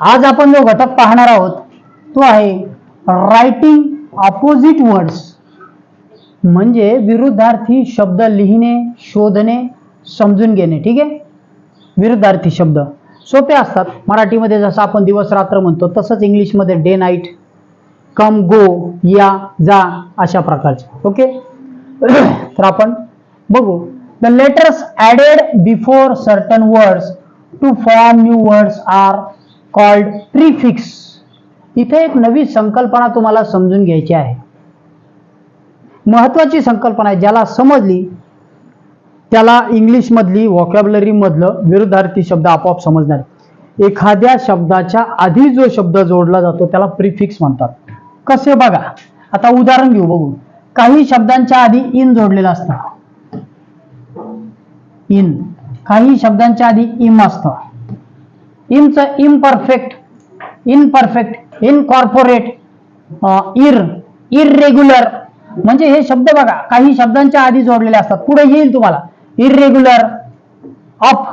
आज आपण जो घटक पाहणार आहोत तो आहे रायटिंग ऑपोजिट वर्ड्स म्हणजे विरुद्धार्थी शब्द लिहिणे शोधणे समजून घेणे ठीक आहे? विरुद्धार्थी शब्द. सोपे असतात. मराठीमध्ये जसं आपण दिवस रात्र म्हणतो तसंच इंग्लिशमध्ये डे नाईट कम गो या जा अशा प्रकारचे. ओके? तर आपण बघू. The letters added before certain words to form new words are called prefix इथे एक नवी संकल्पना तुम्हाला समजून घ्यायची आहे. महत्वाची संकल्पना आहे ज्याला समजली त्याला इंग्लिशमधली वॉकॅबलरीमधलं विरुद्धार्थी शब्द आपोआप समजणार. एखाद्या शब्दाच्या आधी जो शब्द जोडला जातो त्याला प्रिफिक्स म्हणतात. कसे बघा? आता उदाहरण घेऊ बघू. काही शब्दांच्या आधी इन जोडलेलं असतं. इन काही शब्दांच्या आधी इम असतं. इमचं imperfect imperfect incorporate ir irregular म्हणजे हे शब्द बघा काही शब्दांच्या आधी जोडलेले असतात. पुढे येईल तुम्हाला. इरेग्युलर अप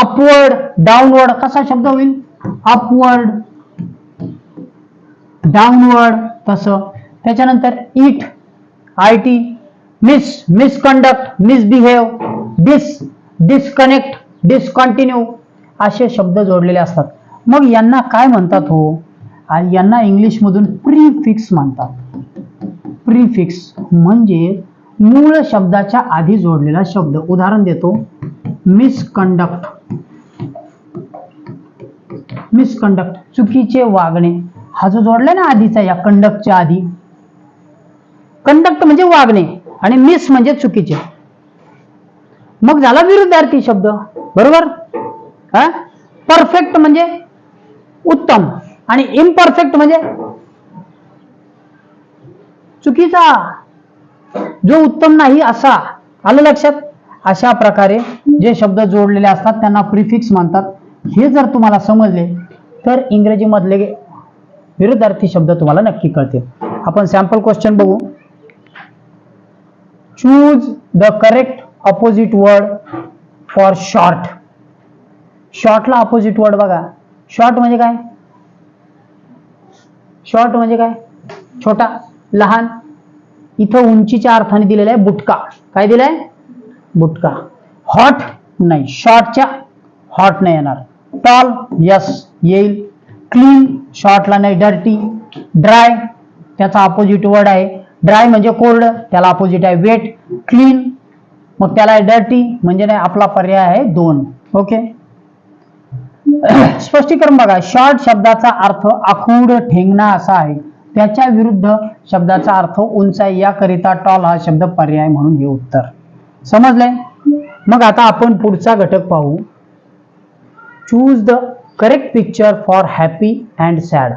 अपवर्ड डाऊनवर्ड कसा शब्द होईल? अपवर्ड डाऊनवर्ड तसं. त्याच्यानंतर it I T mis misconduct misbehave dis disconnect discontinue असे शब्द जोडलेले असतात. मग यांना काय म्हणतात हो? यांना इंग्लिशमधून प्रीफिक्स म्हणतात. प्रीफिक्स म्हणजे मूळ शब्दाच्या आधी जोडलेला शब्द. उदाहरण देतो. मिसकंडक्ट मिसकंडक्ट चुकीचे वागणे. हा जो जोडला ना आधीचा या कंडक्टच्या आधी. कंडक्ट म्हणजे वागणे आणि मिस म्हणजे चुकीचे. मग झाला विरुद्धार्थी शब्द. बरोबर? हा? परफेक्ट म्हणजे उत्तम. आणि इम्परफेक्ट म्हणजे चुकीचा. जो उत्तम नाही असा. आलं लक्षात? अशा प्रकारे जे शब्द जोडलेले असतात त्यांना प्रिफिक्स म्हणतात. हे जर तुम्हाला समजले तर इंग्रजीमधले विरुद्धार्थी शब्द तुम्हाला नक्की कळतील. आपण सॅम्पल क्वेश्चन बघू. Choose the correct opposite word for short शॉर्टला opposite word बघा. शॉर्ट म्हणजे काय? शॉर्ट म्हणजे काय? छोटा लहान. इथं उंचीच्या अर्थाने दिलेला आहे बुटका. काय दिलाय? बुटका. हॉट नाही. शॉर्टच्या हॉट नाही येणार. टॉल यस येईल. क्लीन शॉर्टला नाही. डर्टी ड्राय त्याचा अपोजिट वर्ड आहे. ड्राय म्हणजे कोरड त्याला अपोजिट आहे वेट क्लीन मग त्याला डर्टी म्हणजे नाही आपला पर्याय आहे दोन. ओके स्पष्टीकरण बघा. शॉर्ट शब्दाचा अर्थ आखूड ठेंगणा असा आहे. त्याच्या विरुद्ध शब्दाचा अर्थ उंचाई याकरिता टॉल हा शब्द पर्याय म्हणून हे उत्तर. समजलंय? मग आता आपण पुढचा घटक पाहू. Choose the correct picture for happy and sad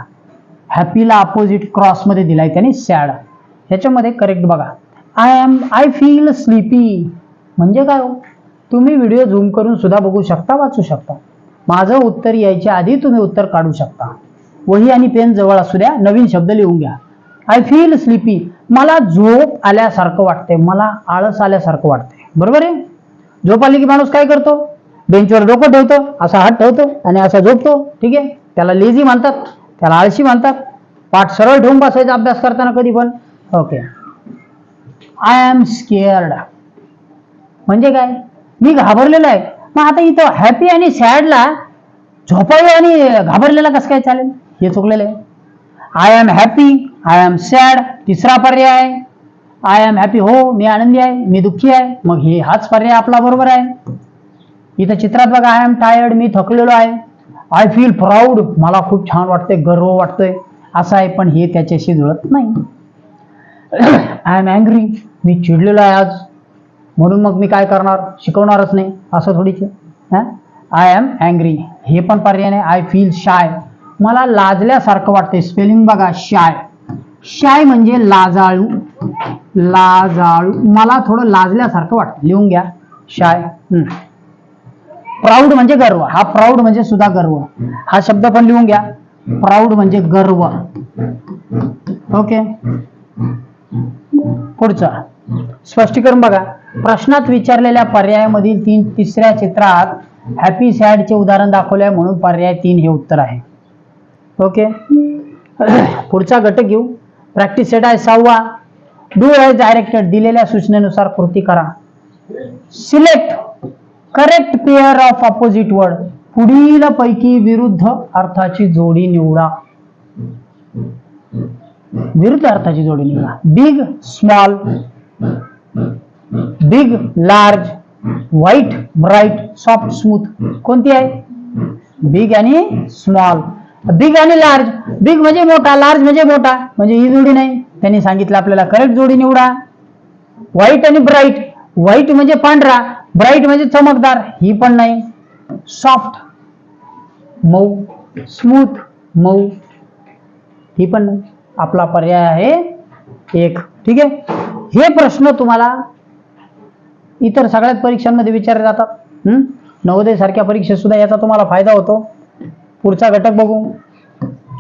हॅपीला opposite क्रॉसमध्ये दिलाय त्याने सॅड ह्याच्यामध्ये करेक्ट बघा. I am I feel sleepy म्हणजे काय हो? तुम्ही व्हिडिओ झूम करून सुद्धा बघू शकता वाचू शकता. माझं उत्तर यायच्या आधी तुम्ही उत्तर काढू शकता. वही आणि पेन जवळ असू द्या नवीन शब्द लिहून घ्या. आय फील स्लीपी मला झोप आल्यासारखं वाटते मला आळस आल्यासारखं वाटते बरोबर आहे? झोप आली की माणूस काय करतो? बेंचवर डोकं ठेवतो असा हात ठेवतो आणि असा झोपतो. ठीक आहे? त्याला लेझी म्हणतात त्याला आळशी म्हणतात पाठ सरळ ठेवून बसायचा अभ्यास करताना कधी पण. ओके आय एम स्केअर्ड म्हणजे काय? मी घाबरलेलो आहे. मग आता इथं हॅपी आणि सॅडला झोपावे आणि घाबरलेला कसं काय चालेल? हे चुकलेलं आहे. I am happy I am sad तिसरा पर्याय. आहे आय एम हॅपी हो मी आनंदी आहे मी दुःखी आहे. मग हे हाच पर्याय आपला बरोबर आहे. इथं चित्रात बघा आय एम टायर्ड मी थकलेलो आहे. आय फील प्राऊड मला खूप छान वाटतंय गर्व वाटतोय. असं आहे पण हे त्याच्याशी जुळत नाही. आय एम अँग्री मी चिडलेलो आहे आज. म्हणून मग मी काय करणार? शिकवणारच नाही. असं थोडीच आय एम अँग्री हे पण पर्याय नाही. आय फील शाय मला लाजल्यासारखं वाटते स्पेलिंग बघा शाय शाय म्हणजे लाजाळू. लाजाळू. मला थोडं लाजल्यासारखं वाटतं लिहून घ्या. शाय प्राऊड म्हणजे गर्व. हा प्राऊड म्हणजे सुद्धा गर्व. हा शब्द पण लिहून घ्या. प्राऊड म्हणजे गर्व. ओके पुढचा. स्पष्टीकरण बघा. प्रश्नात विचारलेल्या पर्यायामधील तीन तिसऱ्या चित्रात हॅपी सॅडचे उदाहरण दाखवले आहे म्हणून पर्याय तीन हे उत्तर आहे. ओके पुढचा घटक घेऊ. प्रॅक्टिस सेट आहे सहावा. डू एज डायरेक्टेड दिलेल्या सूचनेनुसार कृती करा. Select correct pair of opposite word पुढील पैकी विरुद्ध अर्थाची जोडी निवडा. विरुद्ध अर्थाची जोडी निवडा. Big small big large white bright soft smooth कोणती आहे? बिग आणि स्मॉल बिग आणि लार्ज बिग म्हणजे मोठा लार्ज म्हणजे मोठा. म्हणजे ही जोडी नाही. त्यांनी सांगितलं आपल्याला. करेक्ट जोडी निवडा. व्हाईट आणि ब्राईट व्हाईट म्हणजे पांढरा. ब्राईट म्हणजे चमकदार. ही पण नाही. सॉफ्ट मऊ. स्मूथ मऊ. ही पण नाही. आपला पर्याय आहे एक. ठीक आहे? हे प्रश्न तुम्हाला इतर सगळ्याच परीक्षांमध्ये विचारले जातात. नवोदय सारख्या परीक्षेत सुद्धा याचा तुम्हाला फायदा होतो. पुढचा घटक बघू.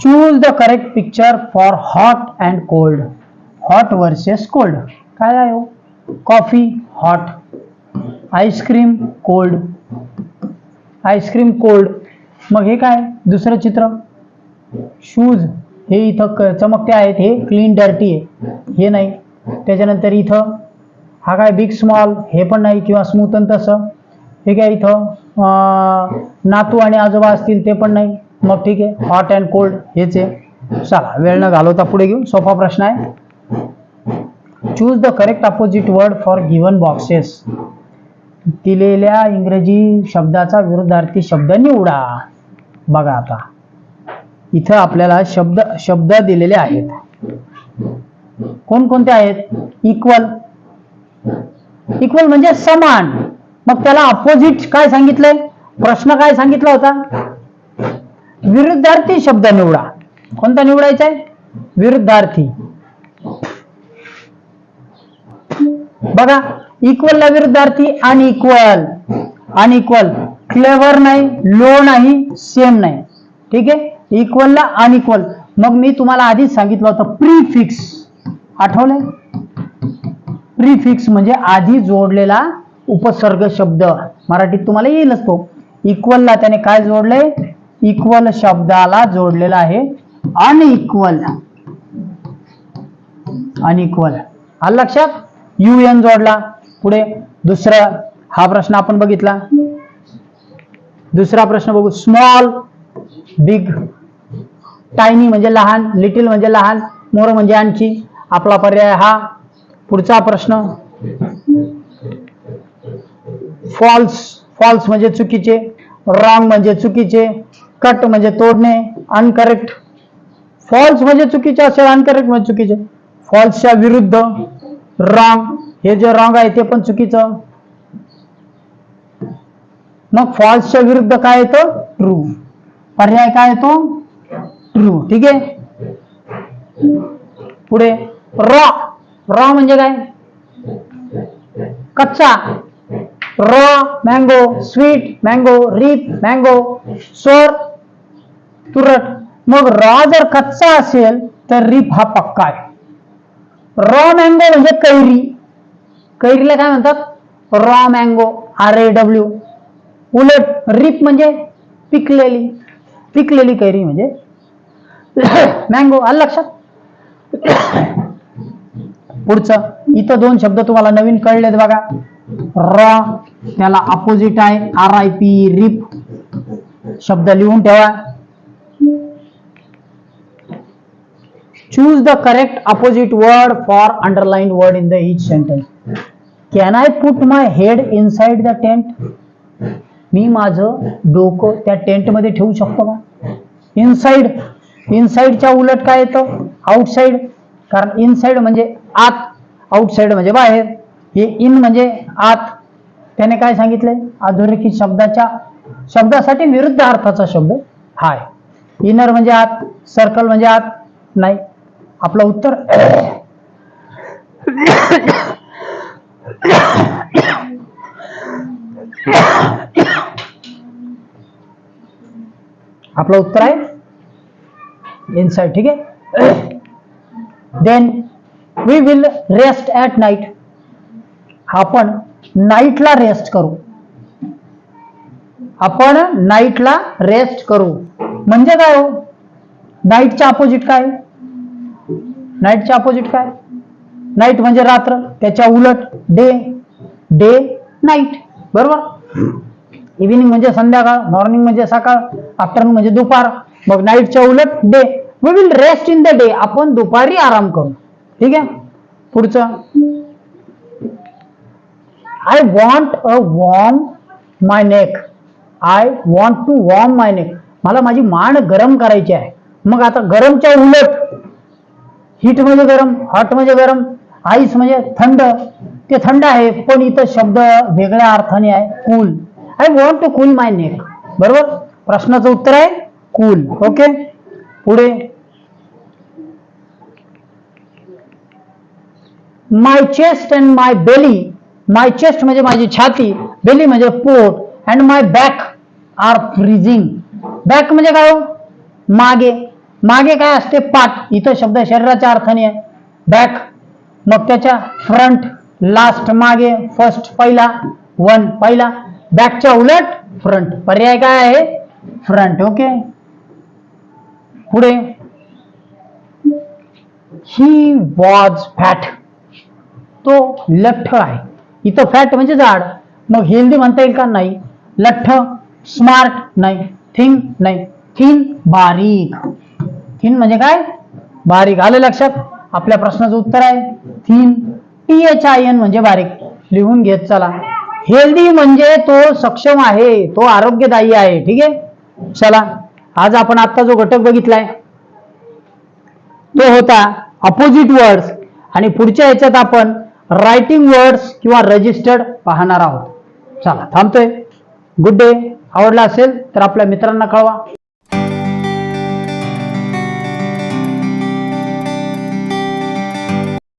Choose the correct picture for hot and cold hot versus cold काय आहे हो? Coffee hot ice cream cold ice cream cold मग हे काय? दुसरं चित्र. शूज हे इथं क- चमकते आहेत. हे क्लीन डर्टी आहे. हे नाही. त्याच्यानंतर इथं हा काय बिग स्मॉल हे पण नाही किंवा स्मूथ आणि तसं. ठीक आहे इथं नातू आणि आजोबा असतील ते पण नाही. मग ठीक आहे हॉट अँड कोल्ड हेच आहे. चला वेळ न घालवता पुढे घेऊ. सोपा प्रश्न आहे. Choose the correct opposite word for given boxes दिलेल्या इंग्रजी शब्दाचा विरुद्धार्थी शब्द निवडा. बघा आता. इथं आपल्याला शब्द शब्द दिलेले आहेत. कोणकोणते आहेत? इक्वल इक्वल म्हणजे समान. मग त्याला अपोजिट काय सांगितलंय? प्रश्न काय सांगितला होता? विरुद्धार्थी शब्द निवडा. कोणता निवडायचा आहे? विरुद्धार्थी. बघा इक्वलला विरुद्धार्थी अनइक्वल अनइक्वल क्लेवर नाही लो नाही सेम नाही. ठीक आहे? इक्वलला अनइक्वल मग मी तुम्हाला आधीच सांगितलं होतं प्रीफिक्स आठवलंय? प्रीफिक्स म्हणजे आधी जोडलेला उपसर्ग शब्द. मराठीत तुम्हाला येईलच तो. इक्वलला त्याने काय जोडलंय? इक्वल शब्दाला जोडलेला आहे. अनइक्वल अनइक्वल हा लक्षात? यू एन जोडला. पुढे दुसरा हा प्रश्न आपण बघितला. दुसरा प्रश्न बघू. स्मॉल बिग टायनी म्हणजे लहान लिटिल म्हणजे लहान मोर म्हणजे आणखी. आपला पर्याय हा पुढचा प्रश्न. फॉल्स फॉल्स म्हणजे चुकीचे रॉंग म्हणजे चुकीचे कट म्हणजे तोडणे अनकरेक्ट फॉल्स म्हणजे चुकीचे असेल अनकरेक्ट म्हणजे चुकीचे. फॉल्सच्या विरुद्ध रॉंग हे जे रॉंग आहे ते पण चुकीचं. मग फॉल्सच्या विरुद्ध काय येतं ट्रू पर्याय काय येतो ट्रू ठीक आहे? पुढे. रॉ रॉ म्हणजे कच्चा. Raw mango sweet mango ripe mango sour तुरट. मग रॉ जर कच्चा असेल, तर रीप हा पक्का आहे. रॉ मँगो म्हणजे कैरी. कैरीला काय म्हणतात? Raw mango R A W उलट रीप म्हणजे पिकलेली. पिकलेली कैरी म्हणजे मँगो आलं लक्षात? पुढचं. इथं दोन शब्द तुम्हाला नवीन कळलेत बघा. रॉ त्याला अपोजिट आहे. आर आय पी रिप शब्द लिहून ठेवा. Choose the correct opposite word for underline word in the each sentence can I put my head inside the tent मी माझं डोकं त्या टेंटमध्ये ठेवू शकतो का? इनसाइड इनसाइडच्या उलट काय येतं? आउटसाइड कारण इनसाइड म्हणजे आत आउटसाइड म्हणजे बाहेर. हे इन म्हणजे आत. त्याने काय सांगितलंय अधोरेखित शब्दाच्या शब्दासाठी विरुद्ध अर्थाचा शब्द. हाय. इनर म्हणजे आत सर्कल म्हणजे आत. नाही. आपलं उत्तर आपलं उत्तर आहे. इनसाइड ठीक आहे? Then we will rest at night आपण नाईटला रेस्ट करू. आपण नाईटला रेस्ट करू. म्हणजे काय हो? नाईटच्या अपोजिट काय? नाईटच्या अपोजिट काय? नाईट म्हणजे रात्र त्याच्या उलट डे डे नाईट बरोबर? इव्हिनिंग म्हणजे संध्याकाळ मॉर्निंग म्हणजे सकाळ आफ्टरनून म्हणजे दुपार. मग नाईटच्या उलट day we will rest in the day आपण दुपारी आराम करू. ठीक आहे? पुढचं. I want a warm my neck I want to warm my neck मला माझी मान गरम करायची आहे. मग आता गरमच्या उलट हीट म्हणजे गरम हॉट म्हणजे गरम आईस म्हणजे थंड. ते थंड आहे पण इथं शब्द वेगळ्या अर्थाने आहे cool I want to cool my neck बरोबर? प्रश्नाचं उत्तर आहे कूल ओके पुढे. My chest and my belly my chest म्हणजे माझी छाती बेली म्हणजे पोट and my back are freezing back म्हणजे काय हो? मागे. मागे काय असते? पाठ. इथं शब्द शरीराच्या अर्थाने आहे. बॅक मग त्याच्या फ्रंट लास्ट मागे फ़र्स्ट पहिला वन पहिला. बॅकच्या उलट फ्रंट पर्याय काय आहे? फ्रंट ओके पुढे. ही वॉज़ फॅट तो लठ्ठ आहे. इथं फॅट म्हणजे जाड मग हेल्दी म्हणता येईल का? नाही. लठ्ठ स्मार्ट नाही. थिन नाही. थिन बारीक. थिन म्हणजे काय? बारीक. आलं लक्षात? आपल्या प्रश्नाचं उत्तर आहे thin T H I N म्हणजे बारीक. लिहून घेत चला. हेल्दी म्हणजे तो सक्षम आहे. तो आरोग्यदायी आहे. ठीक आहे? चला. आज आपण आता जो घटक बघितलाय तो होता अपोजिट वर्ड्स आणि पुढच्या याच्यात आपण रायटिंग वर्ड्स किंवा रजिस्टर्ड पाहणार आहोत. चला थांबतोय. गुड डे आवडला असेल तर आपल्या मित्रांना कळवा.